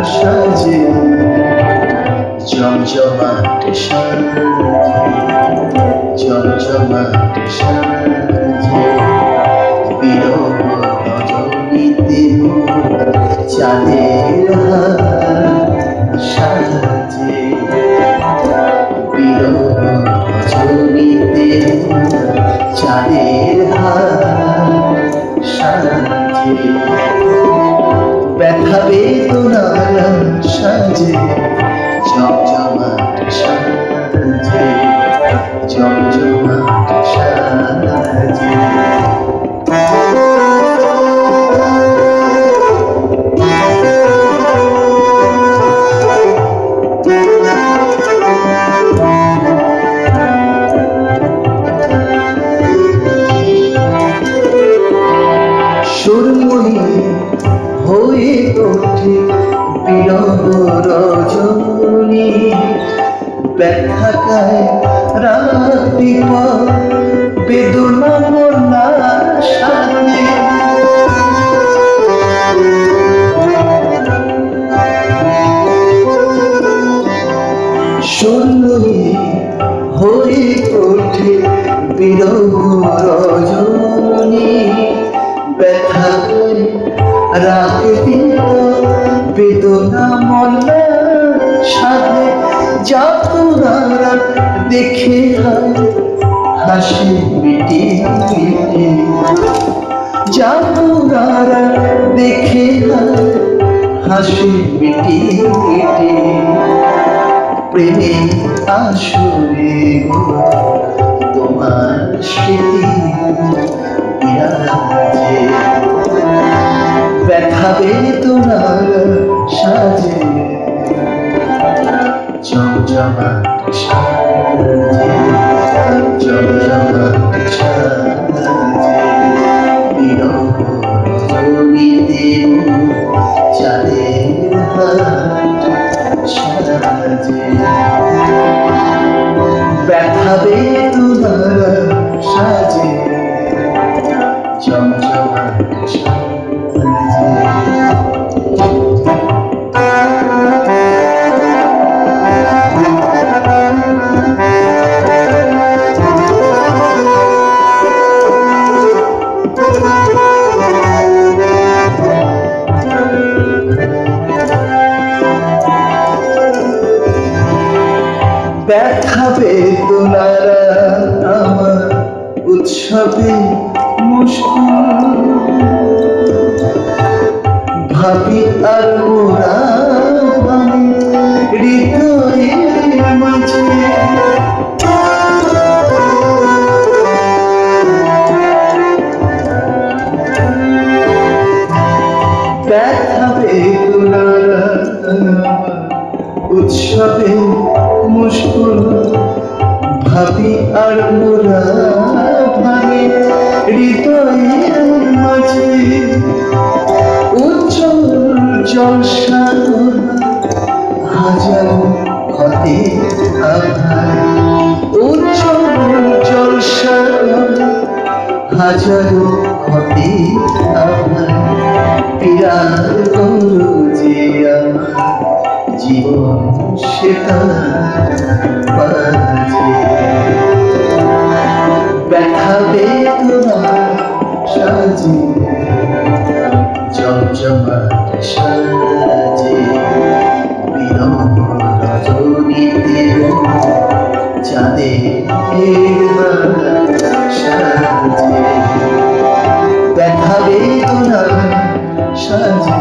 আশা যে জমজমাট সাজে জমজমাট সাজে বিরহ রজনীতে চাঁদের সাজে বিরহ রজনীতে চাঁদের হাত সাজে ব্যথা বেদনার সাজে জমজমাট সাজে জমজমাট হয়ে ওঠে বিরহ রজনী ব্যথাকায় রাতি পর বেদনা মনার সাথে। সুরমণি হয়ে ওঠে বিরহ রজনী ব্যথা রাতে বেদনা মনে সাথে যাতনারা দেখে হাসি মিটি যাতনারা দেখে হাসি মিটি মিটি প্রেমে আসরে তোমার স্মৃতি বিরাজে ব্যথা বেদনার সাজে। জমজমাট সাজে। জমজমাট সাজে। বিরহ রজনীতে চাঁদের হাট সাজে। ব্যথা বেদনার ব্যথা বেদনারা আমার উৎসবে মুশকুল। ভাবি আর মোরা ভাবি আর মোরা ভাঙে হৃদয়ের হাজার ক্ষতে আধার, উজ্জ্বল জলসা হাজার ক্ষতে আধার, পিরার যে জীবন সেটা যাবে তোমার সাজি জমজমা সাজি। বিনম রজনীতে চাঁদে দেখাবে তোমার সাজি